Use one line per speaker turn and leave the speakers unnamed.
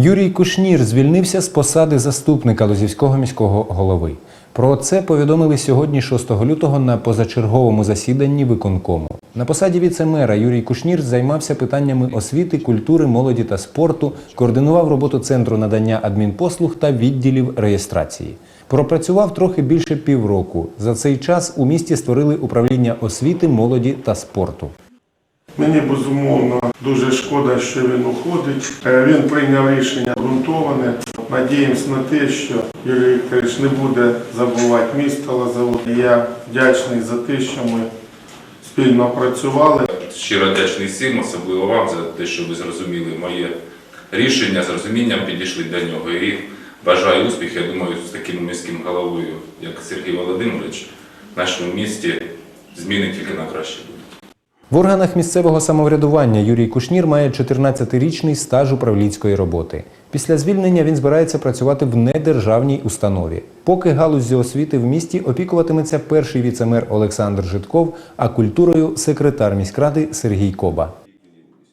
Юрій Кушнір звільнився з посади заступника Лозівського міського голови. Про це повідомили сьогодні, 6 лютого, на позачерговому засіданні виконкому. На посаді віце-мера Юрій Кушнір займався питаннями освіти, культури, молоді та спорту, координував роботу центру надання адмінпослуг та відділів реєстрації. Пропрацював трохи більше півроку. За цей час у місті створили управління освіти, молоді та спорту.
Мені безумовно дуже шкода, що він уходить. Е, Він прийняв рішення ґрунтоване. Надіємось на те, що Юрій Вікторович не буде забувати місто Лозову. Я вдячний за те, що ми спільно працювали.
Щиро вдячний всім, особливо вам за те, що ви зрозуміли моє рішення, з розумінням підійшли до нього. І бажаю успіху. Я думаю, з таким міським головою, як Сергій Володимирович, в нашому місті зміни тільки на краще.
В органах місцевого самоврядування Юрій Кушнір має 14-річний стаж управлінської роботи. Після звільнення він збирається працювати в недержавній установі. Поки галузі освіти в місті опікуватиметься перший віцемер Олександр Житков, а культурою секретар міськради Сергій Коба.